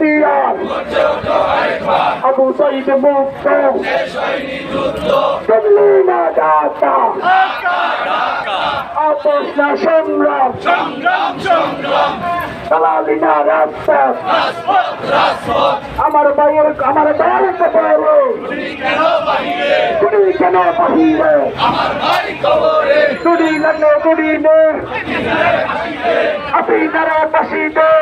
হাতিয়ার আবু সাইদ মুক্ত দিল্লি না ঢাকা আপোষ না সংগ্রাম দালালি না রাজপথ আমার ভাইয়ের আমার কেন বাহিরে গুড়ি কেন বাহিরে গুড়ি লাগলে গুড়ি নে হাসিনারে পাশি দে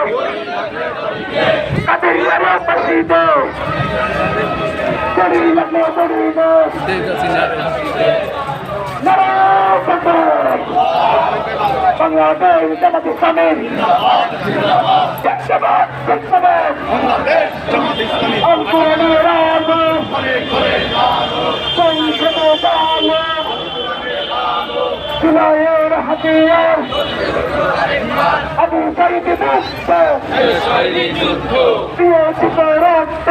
পাশি দে গুড়ি লাগলে গুড়ি নে নারায় কবর বাংলাদেশ জামাত ইসলামের জামাত ইসলামী অঙ্কুরের আলো সংসদের আলো জুলাইয়ের হাতিয়ার আবু সাইদ মুক্ত দিয়েছিল রক্ত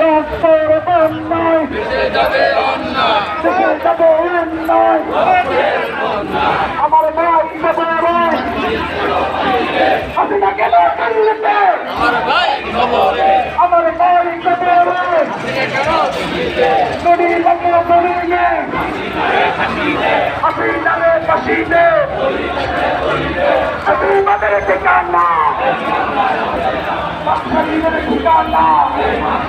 রক্তের বন্যায় যাবে অন্যায় যাবে আমার ভাই কবরে আমি না দিল্লিতে আমার ভাই কবরে আমার ভাই কবরে নদী লাগে নদীনে হাসিনারে পাশিনে হাসিনাদের ঠিকানা হাসিনাদের ঠিকানা মাতা